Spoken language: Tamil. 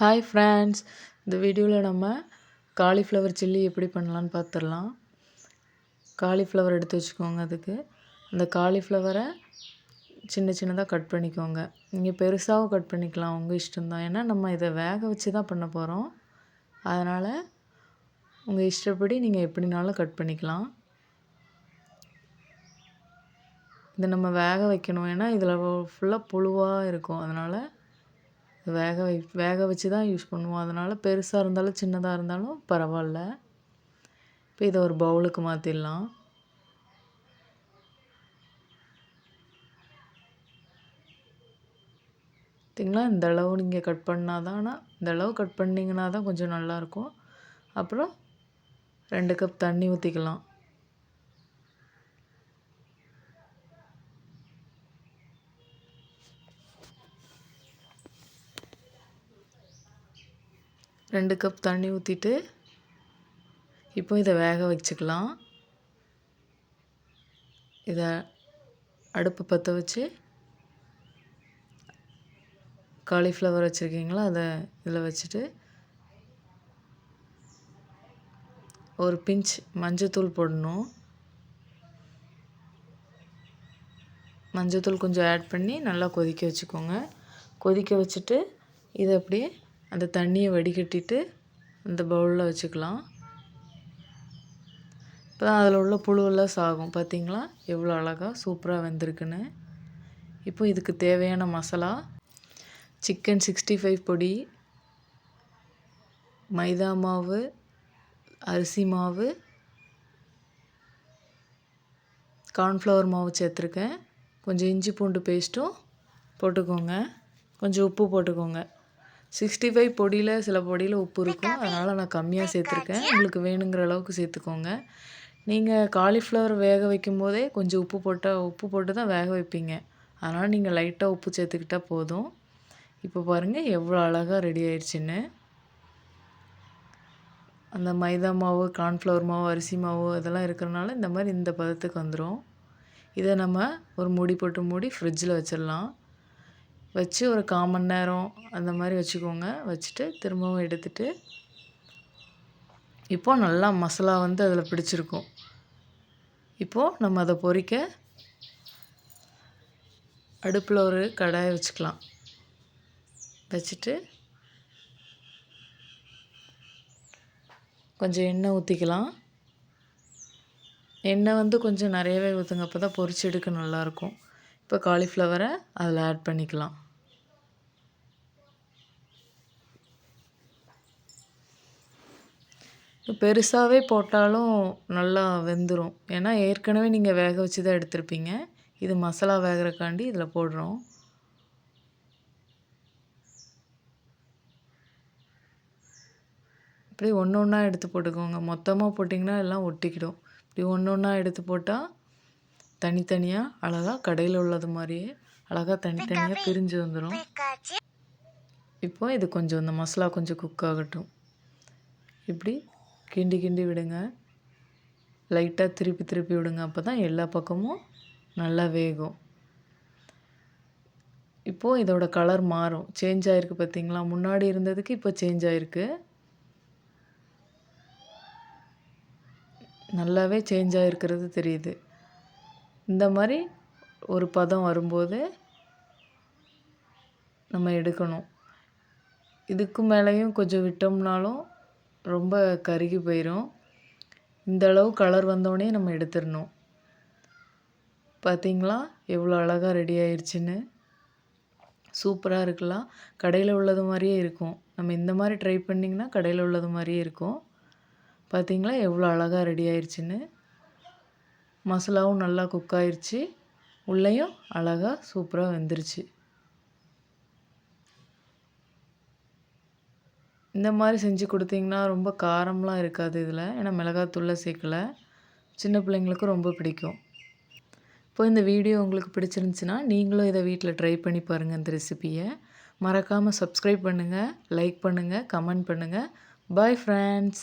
ஹாய் ஃப்ரெண்ட்ஸ் இந்த வீடியோவில் நம்ம காலிஃப்ளவர் சில்லி எப்படி பண்ணலான்னு பார்த்துடலாம் காலிஃப்ளவர் எடுத்து வச்சுக்கோங்க அதுக்கு. அந்த காலிஃப்ளவரை சின்ன சின்னதாக கட் பண்ணிக்கோங்க. நீங்கள் பெருசாகவும் கட் பண்ணிக்கலாம். உங்கள் இஷ்டம்தான். ஏன்னா நம்ம இதை வேக வச்சு தான் பண்ண போகிறோம் அதனால் உங்கள் இஷ்டப்படி நீங்கள் எப்படினாலும் கட் பண்ணிக்கலாம். இதை நம்ம வேக வைக்கணும். ஏன்னா இதில் ஃபுல்லாக புழுவாக இருக்கும். அதனால் வேக வை வேக வச்சு தான் யூஸ் பண்ணுவோம். அதனால் பெருசாக இருந்தாலும் சின்னதாக இருந்தாலும் பரவாயில்ல. இப்போ இதை ஒரு பவுலுக்கு மாற்றிடலாம் பார்த்திங்களா இந்த அளவு நீங்கள் கட் பண்ணால் தான் ஆனால் இந்த அளவு கட் பண்ணிங்கன்னா தான் கொஞ்சம் நல்லாயிருக்கும் அப்புறம் ரெண்டு கப் தண்ணி ஊற்றிக்கலாம் ரெண்டு கப் தண்ணி ஊற்றிட்டு இப்போ இதை வேக வச்சுக்கலாம். இதை அடுப்பு பற்ற வச்சு காலிஃப்ளவர் வச்சுருக்கீங்களா அதை இதில் வச்சுட்டு ஒரு பிஞ்ச் மஞ்சத்தூள் போடணும். மஞ்சத்தூள் கொஞ்சம் ஆட் பண்ணி நல்லா கொதிக்க வச்சுக்கோங்க. கொதிக்க வச்சுட்டு இதை அப்படியே அந்த தண்ணியை வடிகட்டிட்டு அந்த பவுலில் வச்சுக்கலாம். இப்போ தான் அதில் உள்ள புழுவெல்லாம் சாகும். பார்த்திங்களா எவ்வளோ அழகாக சூப்பராக வெந்திருக்குன்னு. இப்போ இதுக்கு தேவையான மசாலா சிக்கன் சிக்ஸ்டி ஃபைவ் பொடி மைதா மாவு அரிசி மாவு கார்ன்ஃப்ளவர் மாவு சேர்த்துருக்கேன். கொஞ்சம் இஞ்சி பூண்டு பேஸ்ட்டும் போட்டுக்கோங்க. கொஞ்சம் உப்பு போட்டுக்கோங்க. சிக்ஸ்டி ஃபைவ் பொடியில் சில பொடியில் உப்பு இருக்கும். அதனால் நான் கம்மியாக சேர்த்துருக்கேன். உங்களுக்கு வேணுங்கிற அளவுக்கு சேர்த்துக்கோங்க. நீங்கள் காலிஃப்ளவர் வேக வைக்கும் போதே கொஞ்சம் உப்பு போட்டால் உப்பு போட்டு தான் வேக வைப்பீங்க. அதனால் நீங்கள் லைட்டாக உப்பு சேர்த்துக்கிட்டால் போதும். இப்போ பாருங்கள் எவ்வளோ அழகாக ரெடி ஆயிடுச்சுன்னு. அந்த மைதா மாவு கார்ன்ஃப்ளவர் மாவு அரிசி மாவு இதெல்லாம் இருக்கிறனால இந்த மாதிரி இந்த பதத்துக்கு வந்துடும் இதை நம்ம ஒரு மூடி போட்டு மூடி ஃப்ரிட்ஜில் வச்சிடலாம். வச்சு ஒரு கால் மணி நேரம் அந்த மாதிரி வச்சுக்கோங்க. வச்சுட்டு திரும்பவும் எடுத்துட்டு இப்போது நல்லா மசாலா வந்து அதில் பிடிச்சிருக்கும். இப்போது நம்ம அதை பொறிக்க அடுப்பில் ஒரு கடாயை வச்சுக்கலாம். வச்சுட்டு கொஞ்சம் எண்ணெய் ஊற்றிக்கலாம் எண்ணெய் வந்து கொஞ்சம் நிறையவே ஊற்றுங்க அப்போ தான் பொரிச்சு எடுக்க நல்லாயிருக்கும். இப்போ காலிஃப்ளவரை அதில் ஆட் பண்ணிக்கலாம். பெருசாகவே போட்டாலும் நல்லா வெந்துடும் ஏன்னா ஏற்கனவே நீங்கள் வேக வச்சு தான் எடுத்திருப்பீங்க. இது மசாலா வேகிறக்காண்டி இதில் போடுறோம். இப்படி ஒன்று ஒன்றா எடுத்து போட்டுக்கோங்க. மொத்தமாக போட்டிங்கன்னா எல்லாம் ஒட்டிக்கிடும். இப்படி ஒன்று ஒன்றா எடுத்து போட்டால் தனித்தனியாக அழகாக கடையில் உள்ளது மாதிரியே அழகாக தனித்தனியாக பிரிஞ்சு வந்துடும் இப்போ இது கொஞ்சம் இந்த மசாலா கொஞ்சம் குக் ஆகட்டும். இப்படி கிண்டி கிண்டி விடுங்க. லைட்டாக திருப்பி திருப்பி விடுங்க. அப்போ தான் எல்லா பக்கமும் நல்லா வேகும். இப்போது இதோட கலர் மாறும். சேஞ்ச் ஆகிருக்கு பார்த்தீங்களா முன்னாடி இருந்ததுக்கு இப்போ சேஞ்ச் ஆகிருக்கு நல்லாவே சேஞ்ச் ஆகிருக்கிறது தெரியுது. இந்த மாதிரி ஒரு பதம் வரும்போது நம்ம எடுக்கணும். இதுக்கு மேலேயும் கொஞ்சம் விட்டோம்னாலும் ரொம்ப கருகி போயிடும் இந்த அளவு கலர் வந்தோடனே நம்ம எடுத்துடணும். பார்த்திங்களா எவ்வளோ அழகாக ரெடி ஆயிடுச்சுன்னு சூப்பராக இருக்கலாம். கடையில் உள்ளது மாதிரியே இருக்கும். நம்ம இந்த மாதிரி ட்ரை பண்ணிங்கன்னா கடையில் உள்ளது மாதிரியே இருக்கும். பார்த்திங்களா எவ்வளோ அழகாக ரெடி ஆயிடுச்சுன்னு மசாலாவும் நல்லா குக் ஆயிடுச்சு உள்ளேயும் அழகாக சூப்பராக வெந்துருச்சு. இந்த மாதிரி செஞ்சு கொடுத்தீங்கன்னா ரொம்ப காரம்லாம் இருக்காது இதில். ஏன்னா மிளகாத்தூளை சேர்க்கலை. சின்ன பிள்ளைங்களுக்கும் ரொம்ப பிடிக்கும். இப்போ இந்த வீடியோ உங்களுக்கு பிடிச்சிருந்துச்சின்னா நீங்களும் இதை வீட்டில் ட்ரை பண்ணி பாருங்கள் இந்த ரெசிப்பியை மறக்காமல் சப்ஸ்கிரைப் பண்ணுங்கள் லைக் பண்ணுங்கள் கமெண்ட் பண்ணுங்கள் பாய் ஃப்ரெண்ட்ஸ்